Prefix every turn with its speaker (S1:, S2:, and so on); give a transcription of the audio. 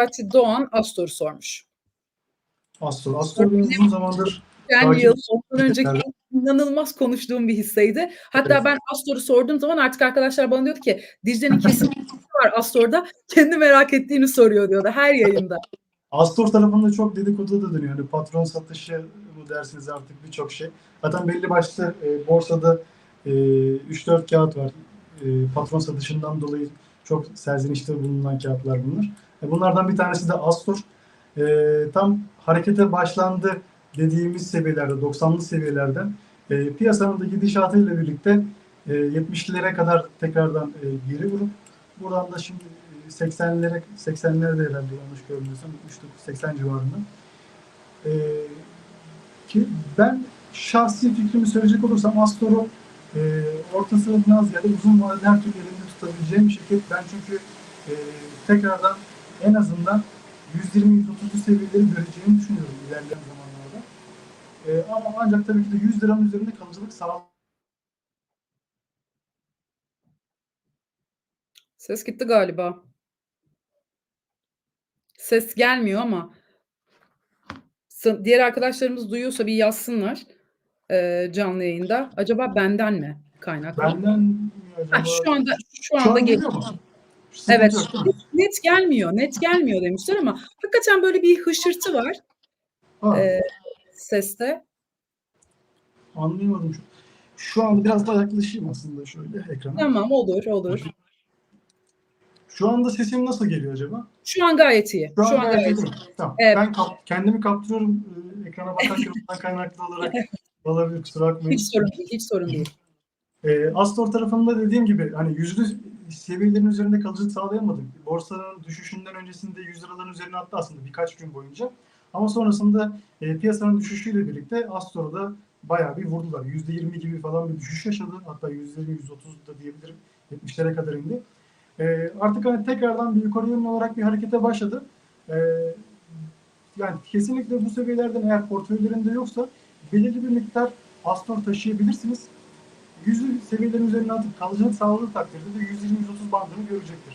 S1: Necati Doğan Astor sormuş.
S2: Astor. Astor uzun zamandır
S1: Yani yıl ondan önceki inanılmaz konuştuğum bir hisseydi. Hatta
S2: Evet.
S1: ben Astor'u sorduğum zaman artık arkadaşlar bana diyordu ki Dicle'nin kesin var Astor'da. Kendi merak ettiğini soruyor diyordu her yayında.
S2: Astor tarafında çok dedikodu da dönüyor. Hani patron satışı mı dersiniz artık birçok şey. Zaten belli başlı e, borsada e, 3-4 kağıt var. E, patron satışından dolayı çok serzenişte bulunan kağıtlar bunlar. E, bunlardan bir tanesi de Astor. E, tam harekete başlandı dediğimiz seviyelerde, 90'lı seviyelerden e, piyasanın da gidişatıyla birlikte e, 70'lere kadar tekrardan e, geri vurup buradan da şimdi e, 80'lere 80'lerde herhalde yanlış görmüyorsam 80 civarında. E, ki ben şahsi fikrimi söyleyecek olursam Astor'u e, orta sınıfından ziyade uzun vadede her türlü tutabileceğim şirket. Ben çünkü e, tekrardan en azından 120-130'lu seviyeleri göreceğini düşünüyorum ilerleyen zamanlarda. E, ama ancak tabii ki de 100 liranın üzerinde kalıcılık sağ
S1: Ses gitti galiba. Ses gelmiyor ama diğer arkadaşlarımız duyuyorsa bir yazsınlar e, canlı yayında. Acaba benden mi kaynaklı?
S2: Benden acaba?
S1: Ha, şu anda şu anda
S2: an
S1: geliyor. Evet. Net gelmiyor. Net gelmiyor demişler ama hakikaten böyle bir hışırtı var
S2: Ha,
S1: e, seste.
S2: anlayamadım. Şu, şu anda biraz daha yaklaşayım aslında şöyle ekrana.
S1: Tamam olur olur.
S2: Şu anda sesim nasıl geliyor acaba?
S1: Şu an gayet iyi.
S2: Şu an,
S1: Şu an
S2: gayet
S1: gayet
S2: iyi.
S1: iyi.
S2: Tamam.
S1: Evet.
S2: Ben kap- kendimi kaptırıyorum e, ekrana bakarken kaynaklı olarak olabilir kusura bakmayın.
S1: Hiç sorun değil. Hiç sorun değil.
S2: E, Astor tarafında dediğim gibi hani yüzlü seviyelerin üzerinde kalıcılık sağlayamadık. Borsanın düşüşünden öncesinde 100 liraların üzerine attı aslında birkaç gün boyunca. Ama sonrasında e, piyasanın düşüşüyle birlikte Astor'da bayağı bir vurdular. %20 gibi falan bir düşüş yaşadı. Hatta %20, %30 da diyebilirim. 70'lere kadar indi. E, artık hani tekrardan bir yukarı yönlü olarak bir harekete başladı. E, yani kesinlikle bu seviyelerden eğer portföylerinde yoksa belirli bir miktar Astor taşıyabilirsiniz. 100 seviyelerin üzerine atıp kalıcılık sağladığı takdirde de 120-130 bandını görecektir.